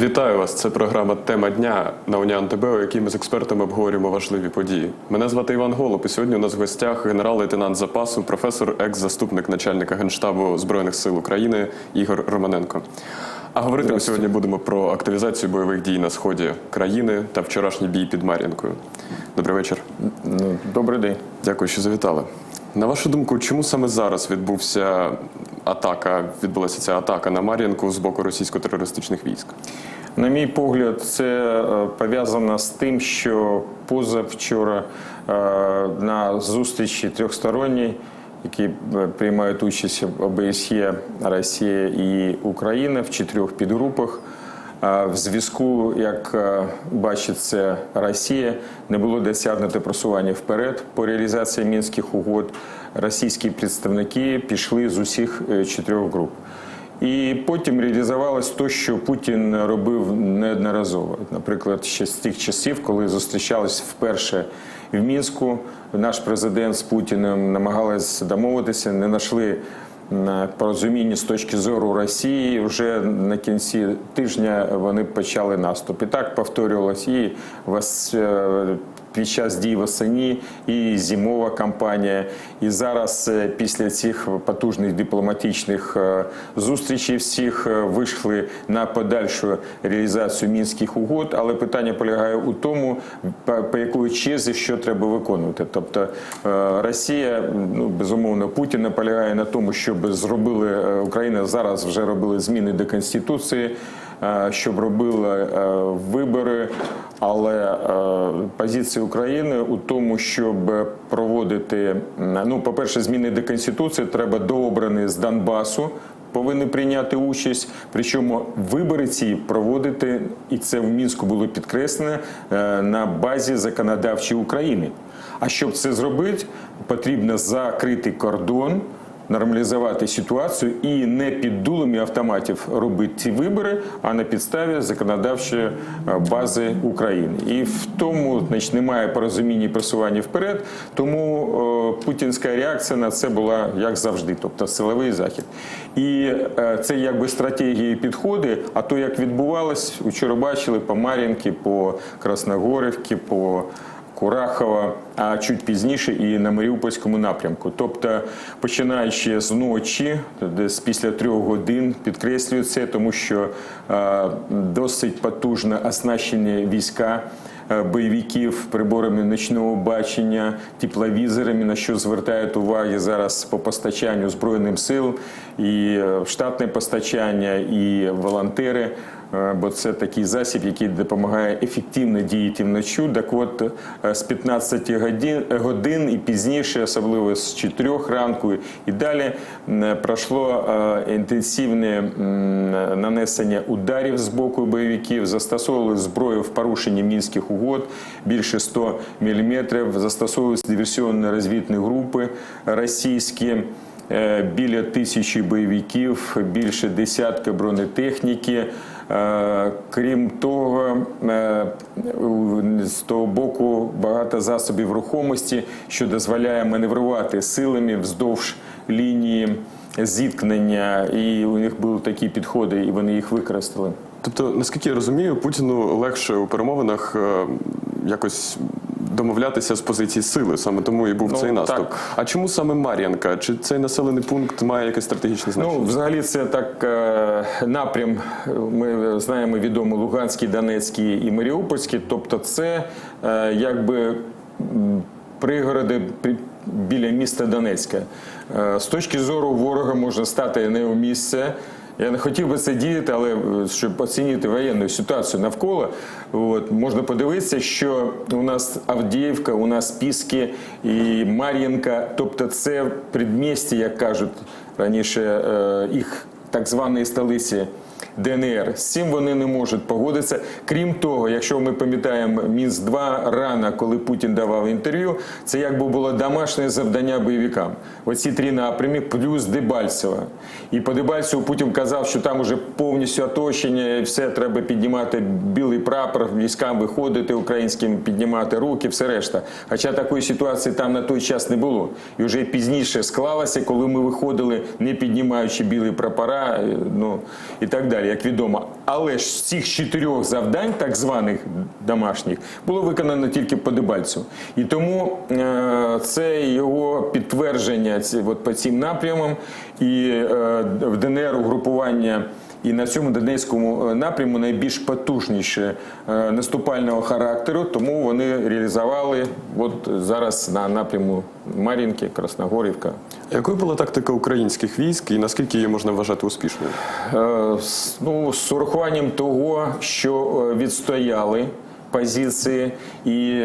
Вітаю вас! Це програма Тема дня на Уніан ТБ, у якій ми з експертами обговорюємо важливі події. Мене звати Іван Голуб, і сьогодні у нас в гостях генерал-лейтенант запасу, професор, екс-заступник начальника генштабу збройних сил України Ігор Романенко. А говорити ми сьогодні будемо про активізацію бойових дій на сході країни та вчорашній бій під Мар'їнкою. Добрий вечір. Ну, добрий день. Дякую, що завітали. На вашу думку, чому саме зараз відбувся атака, відбулася ця атака на Мар'їнку з боку російсько-терористичних військ? На мій погляд, це е, пов'язано з тим, що позавчора е, на зустрічі трьохсторонній, які е, приймають участь ОБСЄ, Росія і Україна в чотирьох підгрупах. В зв'язку, як е, бачить це Росія, не було досягнуто просування вперед по реалізації мінських угод. Російські представники пішли з усіх е, чотирьох груп. І потім реалізувалось те, що Путін робив неодноразово. Наприклад, ще з тих часів, коли зустрічались вперше в мінську, наш президент з Путіним намагалися домовитися, не знайшли м, порозуміння з точки зору Росії. Вже на кінці тижня вони почали наступ. І так повторювалось і Під час дій восені і зимова кампанія, і зараз е, після цих потужних дипломатичних е, зустрічей всіх е, вийшли на подальшу реалізацію мінських угод. Але питання полягає у тому, по, якої черзі що треба виконувати. Тобто Росія, ну безумовно, Путін наполягає на тому, щоб зробили Україна зараз вже робили зміни до конституції. Щоб робили е, вибори, але е, позиція України у тому, щоб проводити ну, по-перше, зміни до конституції, треба дообрані з Донбасу. Повинні прийняти участь, причому вибори ці проводити, і це в мінську було підкреслено е, на базі законодавчої України. А щоб це зробити, потрібно закрити кордон, нормалізувати ситуацію і не під дулами автоматів робити ці вибори, а на підставі законодавчої е, бази України. І в тому значить, немає порозуміння і просування вперед. Тому е, путінська реакція на це була як завжди, тобто силовий захід. І е, це якби стратегії підходи. А то як відбувалось, вчора бачили по Мар'їнки, по Красногорівці, по Курахова, а чуть пізніше і на Маріупольському напрямку. Тобто, починаючи з ночі, десь після трьох годин, підкреслюю це, тому що е, досить потужно оснащені війська. е, Бойовиків приборами ночного бачення, тепловізорами, на що звертають уваги зараз по постачанню збройним сил, і е, штатне постачання, і волонтери. Е, бо це такий засіб, який допомагає ефективно діяти вночі. Так от е, з 15 годин, годин і пізніше, особливо з 4 ранку і далі, пройшло е, інтенсивне нанесення ударів з боку бойовиків, застосовували зброю в порушенні мінських угод більше 100 мм, застосовувалися диверсіонно-розвідні групи російські. Біля тисячі бойовиків, більше десятка бронетехніки. Е, Крім того, е, з того боку багато засобів рухомості, що дозволяє маневрувати силами вздовж лінії зіткнення. І у них були такі підходи, і вони їх використали. Тобто, наскільки я розумію, Путіну легше у перемовинах е, якось домовлятися з позиції сили, саме тому і був Ну, цей наступ. так. А чому саме Мар'янка? Чи цей населений пункт має якесь стратегічне значення? Ну, взагалі, це так е, напрям. Ми знаємо відомо Луганський, Донецький і Маріупольський. Тобто, це е, якби пригороди біля міста Донецька. Е, З точки зору ворога можна стати не у місце. Я не хотів би це діяти, але е, щоб оцінити воєнну ситуацію навколо, от, можна подивитися, що у нас Авдіївка, у нас Піски і Мар'їнка, тобто це предмісті, як кажуть раніше, е, їх так званої столиці. ДНР з цим вони не можуть погодитися. Крім того, якщо ми пам'ятаємо мінськ 2 рано, коли Путін давав інтерв'ю, це якби було домашнє завдання бойовикам. Оці три напрямі, плюс Дебальцево. І по Дебальцеву Путін казав, що там уже повністю оточення, і все треба піднімати білий прапор, військам виходити українським, піднімати руки, все решта. Хоча такої ситуації там на той час не було. І вже пізніше склалося, коли ми виходили, не піднімаючи білі прапора, е, ну і так далі. Як відомо. Але ж з цих чотирьох завдань, так званих домашніх, було виконано тільки по Дебальцю. І тому е, це його підтвердження ці- от по цим напрямам. І е, в ДНР угрупування. І на цьому Донецькому е, напряму найбільш потужніше е, наступального характеру, тому вони реалізували от зараз на напряму Мар'їнки, Красногорівка. Якою була тактика українських військ і наскільки її можна вважати успішною? Е, Ну, з урахуванням того, що відстояли позиції, і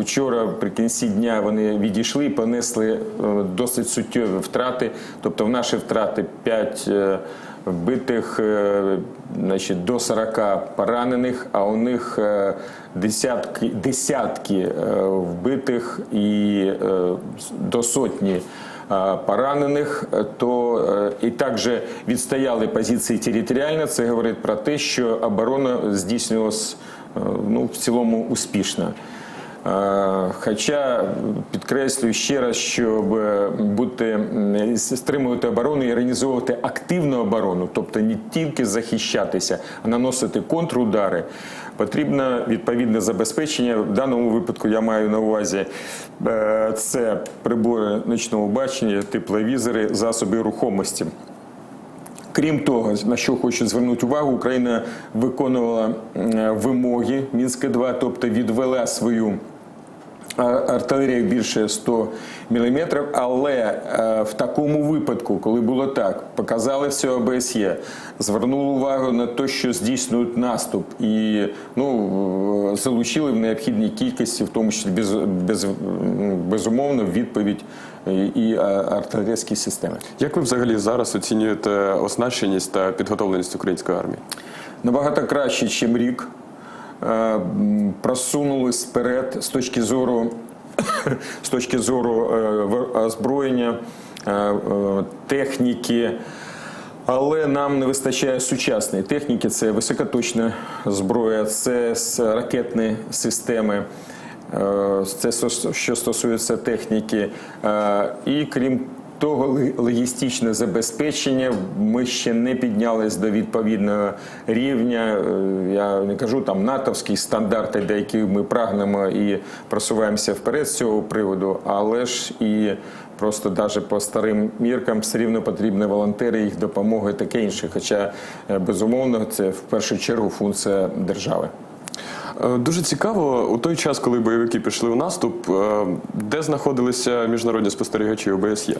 вчора при кінці дня вони відійшли і понесли досить суттєві втрати. Тобто в наші втрати 5 вбитих, е, значить, до 40 поранених, а у них е, десятки, десятки е, вбитих і до сотні поранених, то і також відстояли позиції територіально. Це говорить про те, що оборона здійснювалась е, ну, в цілому успішно. Хоча підкреслюю ще раз, щоб бути стримувати оборону і організовувати активну оборону, тобто не тільки захищатися, а наносити контрудари, потрібно відповідне забезпечення. В даному випадку я маю на увазі е, це прибори ночного бачення, тепловізори, засоби рухомості. Крім того, на що хочу звернути увагу, Україна виконувала вимоги Мінська 2 тобто відвела свою а- артилерію більше 100 мм, але е, в такому випадку, коли було так, показали все ОБСЄ, звернули увагу на те, що здійснюють наступ, і ну, е, залучили в необхідній кількості, в тому числі без, без, безумовно, відповідь і, і е, артилерійські системи. Як ви взагалі зараз оцінюєте оснащеність та підготовленість української армії? набагато краще, ніж рік. Е, Просунулись вперед з точки зору, з точки зору е, озброєння, е, техніки. Але нам не вистачає сучасної техніки. Це високоточна зброя, це ракетні системи. Це що стосується техніки. І крім того, логістичне забезпечення ми ще не піднялись до відповідного рівня. Е, Я не кажу там натовські стандарти, до яких ми прагнемо і просуваємося вперед з цього приводу, але ж і просто навіть по старим міркам все рівно потрібні волонтери, їх допомога і таке інше. Хоча е, безумовно це в першу чергу функція держави. Е, Дуже цікаво, у той час, коли бойовики пішли у наступ, е, де знаходилися міжнародні спостерігачі ОБСЄ?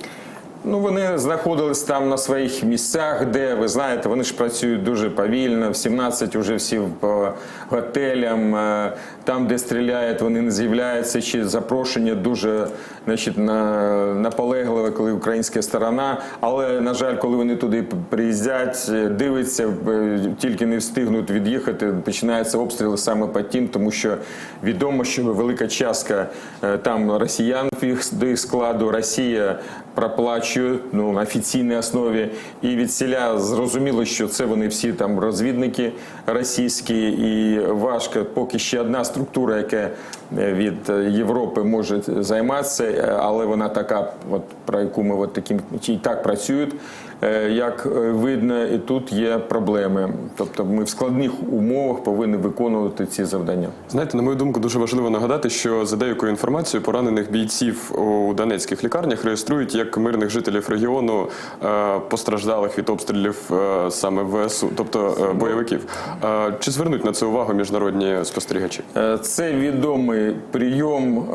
Ну, вони знаходились там на своїх місцях, де ви знаєте, вони ж працюють дуже повільно. В 17 вже всі по готелям. е, Там, де стріляють, вони не з'являються. Чи запрошення дуже значить, на, наполегливе, коли українська сторона. Але на жаль, коли вони туди приїздять, е, дивиться, е, тільки не встигнуть від'їхати. Починаються обстріли саме по тим, тому що відомо, що велика частка там росіян до їх складу. Росія проплачує ну, на офіційній основі. І від селя зрозуміло, що це вони всі там розвідники російські, і важко, поки ще одна структура, яка е, від Європи може займатися, е, але вона така, от про яку ми от таким і так працюють. Е, Як е, видно, і тут є проблеми. Тобто ми в складних умовах повинні виконувати ці завдання. Знаєте, на мою думку, дуже важливо нагадати, що за деякою інформацією поранених бійців у донецьких лікарнях реєструють як мирних жителів регіону, е, постраждалих від обстрілів саме ВСУ, тобто бойовиків. Чи звернуть на це увагу міжнародні спостерігачі? Це відомий прийом.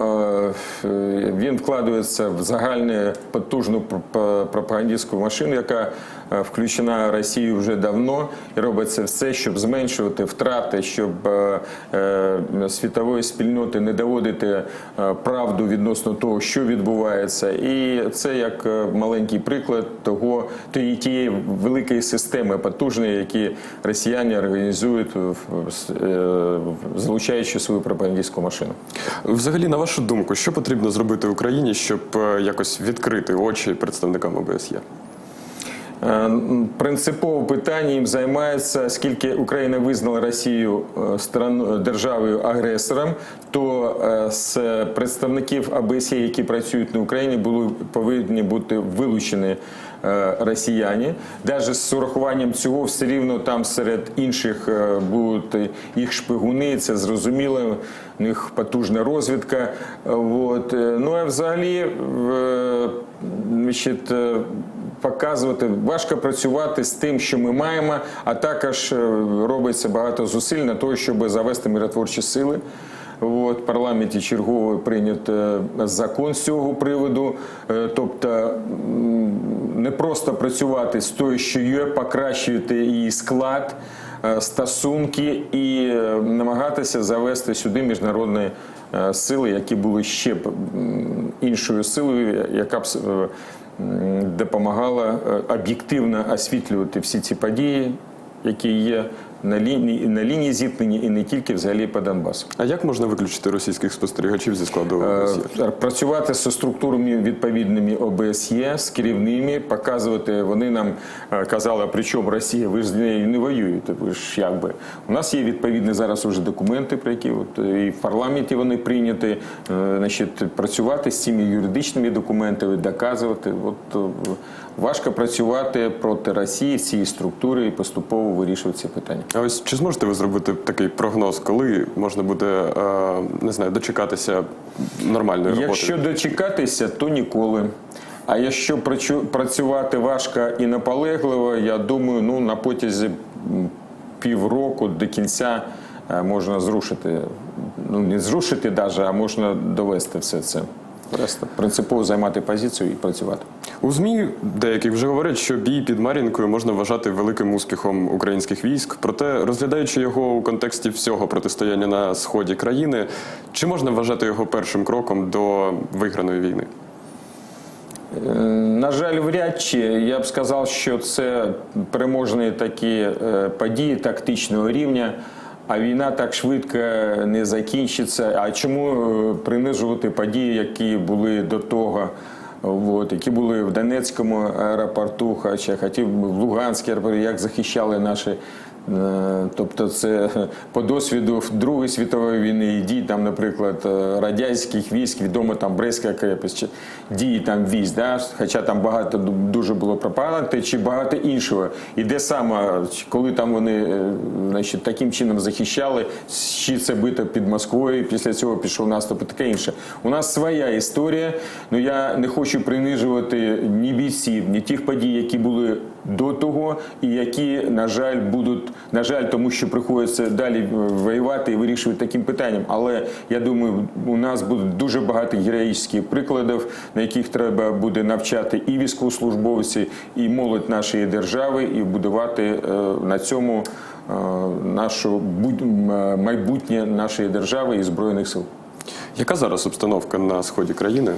Він вкладається в загальну потужну пропагандистську машину, яка е, включена Росією вже давно, і робиться все, щоб зменшувати втрати, щоб е, е, світової спільноти не доводити правду відносно того, що відбувається. І це як маленький приклад того тієї великої системи потужної, які росіяни організують, залучаючи свою пропагандистську машину. Взагалі, на вашу думку, що потрібно зробити Україні, щоб якось відкрити очі представникам ОБСЄ? Е, Принципово питанням займається, оскільки Україна визнала Росію е, державою агресором, то е, з представників АБСЄ, які працюють на Україні, були повинні бути вилучені росіяни. Навіть з урахуванням цього все рівно там серед інших будуть їх шпигуни, це зрозуміло. У них потужна розвідка. От. Ну а взагалі, значить, показувати важко працювати з тим, що ми маємо, а також е, робиться багато зусиль на те, щоб завести миротворчі сили. От, в парламенті чергово прийнято е, закон з цього приводу. Е, Тобто не просто працювати з тою, що є, покращувати її склад, стосунки і намагатися завести сюди міжнародні сили, які були ще б, іншою силою, яка б допомагала е, об'єктивно освітлювати всі ці події, які є на лінії, на лінії зіткнення і не тільки взагалі по Донбасу. А як можна виключити російських спостерігачів зі складу Е, ОБСЄ? Працювати зі структурами відповідними ОБСЄ, з керівними, показувати. Вони нам е, казали, при чому Росія, ви ж з нею не воюєте. Ви ж якби у нас є відповідні зараз уже документи, про які от е, і в парламенті вони прийняті. Е, Значить, працювати з цими юридичними документами, доказувати. От е, важко працювати проти Росії в цій структурі і поступово вирішувати ці питання. А ось чи зможете ви зробити такий прогноз, коли можна буде е, не знаю, дочекатися нормальної роботи? Якщо дочекатися, то ніколи. А якщо працю- працювати важко і наполегливо, я думаю, ну на потязі півроку до кінця е, можна зрушити. Ну не зрушити навіть, а можна довести все це. Просто принципово займати позицію і працювати. У ЗМІ деякі вже говорять, що бій під Мар'їнкою можна вважати великим успіхом українських військ. Проте, розглядаючи його у контексті всього протистояння на сході країни, чи можна вважати його першим кроком до виграної війни? Е, На жаль, вряд чи я б сказав, що це переможні такі е, події тактичного рівня. А війна так швидко не закінчиться. А чому е, принижувати події, які були до того? От, які були в Донецькому аеропорту, хоча хотів в Луганській аеропорту, як захищали наші. Е, Тобто, це по досвіду Другої світової війни і дій там, наприклад, е, радянських військ, відомо там Брестська крепость, чи дії там військ, да? хоча там багато дуже було пропаганди, чи багато іншого. І де саме, коли там вони е, значить, таким чином захищали, чи це бито під Москвою, і після цього пішов наступ і таке інше. У нас своя історія. Ну я не хочу принижувати ні бійців, ні тих подій, які були до того, і які, на жаль, будуть, на жаль, тому що приходиться далі е, воювати і вирішувати таким питанням. Але я думаю, у нас буде дуже багато героїчних прикладів, на яких треба буде навчати і військовослужбовці, і молодь нашої держави, і будувати е, на цьому е, нашу майбутнє нашої держави і збройних сил. Яка зараз обстановка на сході країни?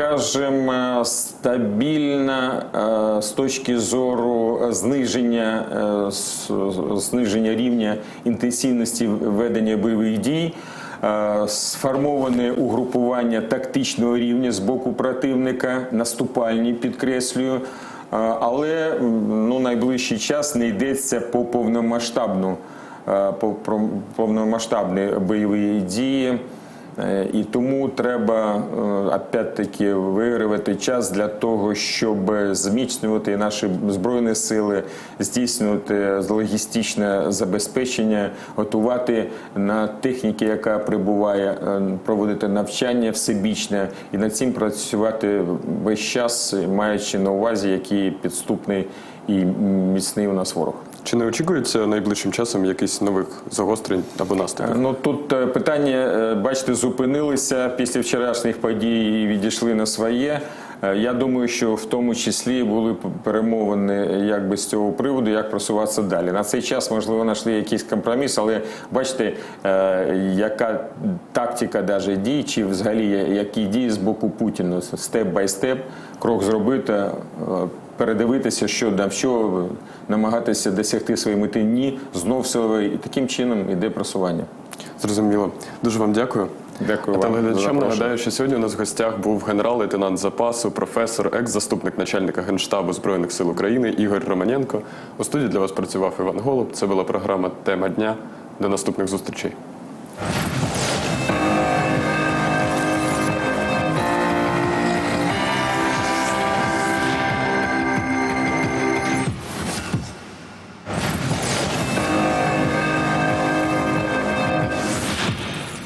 Скажем, е, стабільна е, з точки зору зниження, е, зниження рівня інтенсивності ведення бойових дій, сформоване угрупування тактичного рівня з боку противника, наступальні, підкреслюю. Але ну, найближчий час не йдеться по повномасштабну, по повномасштабні бойові дії. Е, І тому треба е, опять-таки вигравати час для того, щоб зміцнювати наші збройні сили, здійснювати логістичне забезпечення, готувати на техніки, яка прибуває, е, проводити навчання всебічне і над цим працювати весь час, маючи на увазі, який підступний і міцний у нас ворог. Чи не очікується найближчим часом якихось нових загострень або наступів? Ну тут е, питання, е, бачите, зупинилися після вчорашніх подій і відійшли на своє. Е, Я думаю, що в тому числі були перемовини якби з цього приводу, як просуватися далі. На цей час, можливо, знайшли якийсь компроміс, але бачите, яка тактика даже дій, чи взагалі які дії з боку Путіна степ бай степ, крок зробити. Передивитися, що на що намагатися досягти своєї мети ні, знов силовий. І таким чином іде просування. Зрозуміло. Дуже вам дякую. Дякую вам. телеглядачам нагадаю, що сьогодні у нас в гостях був генерал-лейтенант запасу, професор, екс-заступник начальника генштабу збройних сил України Ігор Романенко. У студії для вас працював Іван Голуб. Це була програма Тема дня. До наступних зустрічей.